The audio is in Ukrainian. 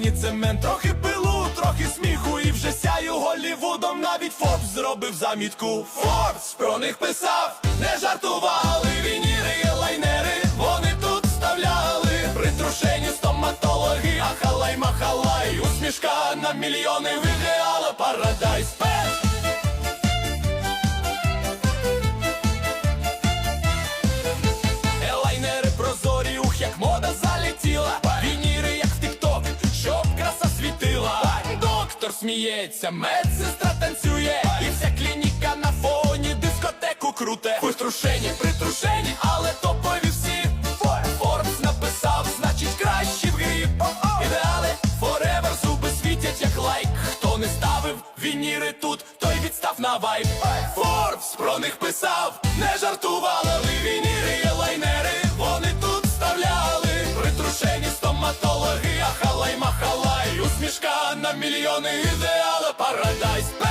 мені цемент, трохи пилу, трохи сміху, і вже сяю Голлівудом навіть Фобс зробив замітку. Форбс про них писав, не жартували вініри, лайнери, вони тут вставляли, притрушені стоматологи, ахалай, махалай, усмішка на мільйони. Вигеала парадайс. Доктор сміється, медсестра танцює, і вся клініка на фоні дискотеку круте. Притрушені, притрушені, але топові всі. Форбс написав, значить кращі в грі. Ідеали forever, зуби світять як лайк. Хто не ставив вініри тут, той відстав на вайп. Форбс про них писав, на мільйони ідеала, парадайс.